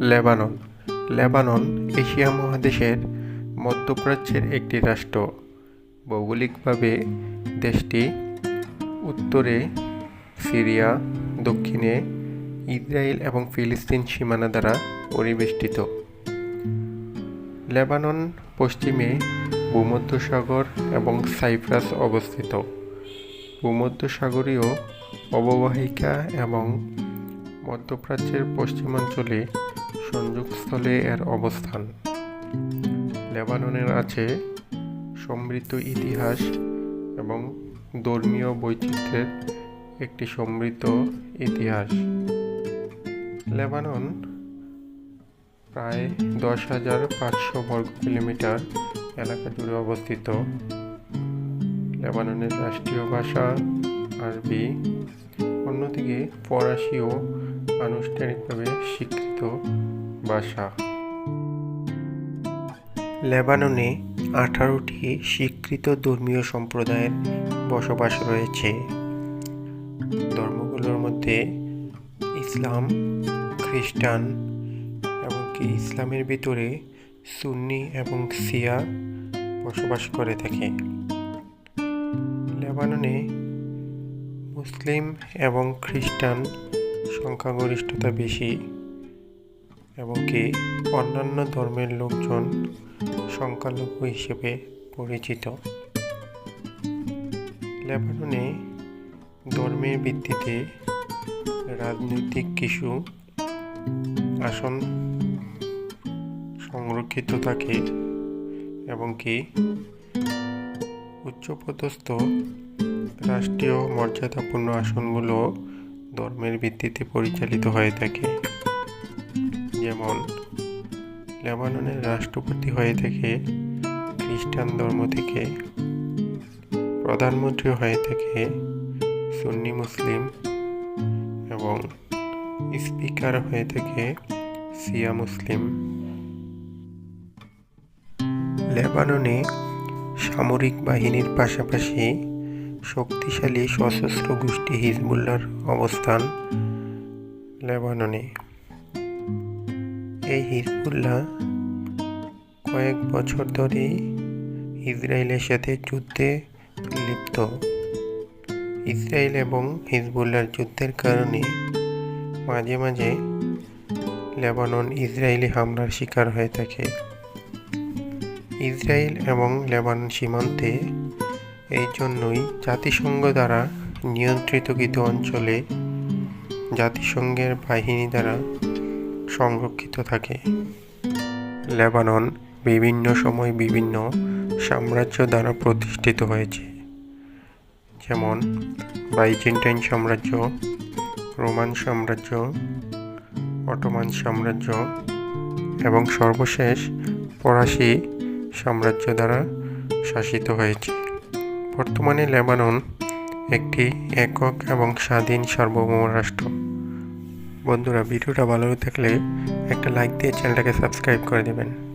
Lebanon. Lebanon Asia মহাদেশের মধ্যপ্রাচ্যের একটি রাষ্ট্র। ভৌগোলিকভাবে দেশটি উত্তরে সিরিয়া, দক্ষিণে ইসরায়েল এবং ফিলিস্তিন সীমানা দ্বারা পরিবেষ্টিত। লেবানন পশ্চিমে ভূমধ্যসাগর এবং সাইপ্রাস অবস্থিত। ভূমধ্যসাগরীয় অববাহিকা এবং মধ্যপ্রাচ্যের পশ্চিমাঞ্চলে সংযোগস্থলে এর অবস্থান। লেবাননের আছে সমৃদ্ধ ইতিহাস এবং ধর্মীয় বৈচিত্র্যের একটি সমৃদ্ধ ইতিহাস। লেবানন প্রায় দশ হাজার পাঁচশো বর্গ কিলোমিটার এলাকা জুড়ে অবস্থিত। লেবাননের রাষ্ট্রীয় ভাষা আরবি, অন্যদিকে ফরাসিও আনুষ্ঠানিকভাবে স্বীকৃত ভাষা। লেবাননে আঠারোটি স্বীকৃত ধর্মীয় সম্প্রদায়ের বসবাস রয়েছে। ধর্মগুলোর মধ্যে ইসলাম, খ্রিস্টান এমনকি ইসলামের ভিতরে সুন্নি এবং সিয়া বসবাস করে থাকে। লেবাননে মুসলিম এবং খ্রিস্টান সংখ্যাগরিষ্ঠতা বেশি এবং কি অন্যান্য ধর্মের লোকজন সংখ্যালঘু হিসেবে পরিচিত। লেবাননে ধর্মের ভিত্তিতে রাজনৈতিক কিছু আসন সংরক্ষিত থাকে এবং কি উচ্চপদস্থ রাষ্ট্রীয় মর্যাদাপূর্ণ আসনগুলো ধর্মের ভিত্তিতে পরিচালিত হয়ে থাকে। যেমন, লেবাননের রাষ্ট্রপতি হয়ে থাকে, খ্রিস্টান ধর্ম থেকে, প্রধানমন্ত্রী হয়ে থাকে, সুন্নি মুসলিম এবং স্পিকার হয়ে থাকে সিয়া মুসলিম। লেবাননে সামরিক বাহিনীর পাশাপাশি শক্তিশালী সশস্ত্র গোষ্ঠী হিজবুল্লার অবস্থান লেবাননে। এই হিজবুল্লাহ কয়েক বছর ধরে ইসরায়েলের সাথে যুদ্ধে লিপ্ত। ইসরায়েল এবং হিজবুল্লার যুদ্ধের কারণে মাঝে মাঝে লেবানন ইসরায়েলি হামলার শিকার হয়ে থাকে। ইসরায়েল এবং লেবানন সীমান্তে এই জন্যই জাতিসংঘ দ্বারা নিয়ন্ত্রিত অঞ্চলে জাতিসংঘের বাহিনী দ্বারা সংরক্ষিত থাকে। লেবানন বিভিন্ন সময় বিভিন্ন সাম্রাজ্য দ্বারা প্রতিষ্ঠিত হয়েছে। যেমন বাইজেন্টাইন সাম্রাজ্য, রোমান সাম্রাজ্য, অটোমান সাম্রাজ্য এবং সর্বশেষ ফরাসি সাম্রাজ্য দ্বারা শাসিত হয়েছে। বর্তমানে লেবানন একটি একক এবং স্বাধীন সার্বভৌম রাষ্ট্র। বন্ধুরা, ভিডিওটা ভালো থাকলে একটা লাইক দিয়ে চ্যানেলটাকে সাবস্ক্রাইব করে দেবেন।